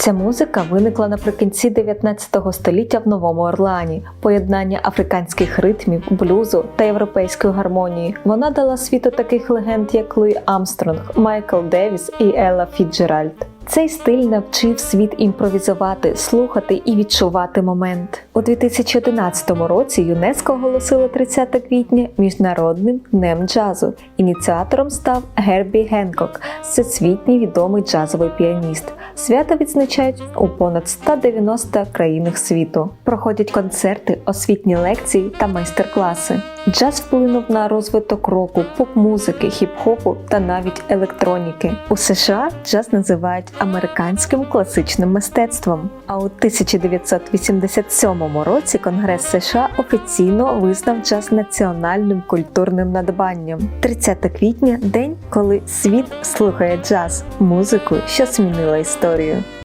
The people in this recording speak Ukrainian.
Ця музика виникла наприкінці 19 століття в Новому Орлеані. Поєднання африканських ритмів, блюзу та європейської гармонії. Вона дала світу таких легенд, як Луї Амстронг, Майкл Девіс і Елла Фіджеральд. Цей стиль навчив світ імпровізувати, слухати і відчувати момент. У 2011 році ЮНЕСКО оголосило 30 квітня міжнародним днем джазу. Ініціатором став Гербі Генкок, всесвітній відомий джазовий піаніст. Свято відзначають у понад 190 країнах світу. Проходять концерти, освітні лекції та майстер-класи. Джаз вплинув на розвиток року, поп-музики, хіп-хопу та навіть електроніки. У США джаз називають американським класичним мистецтвом. А у 1987 році Конгрес США офіційно визнав джаз національним культурним надбанням. 30 квітня день, коли світ слухає джаз, музику, що змінила історію.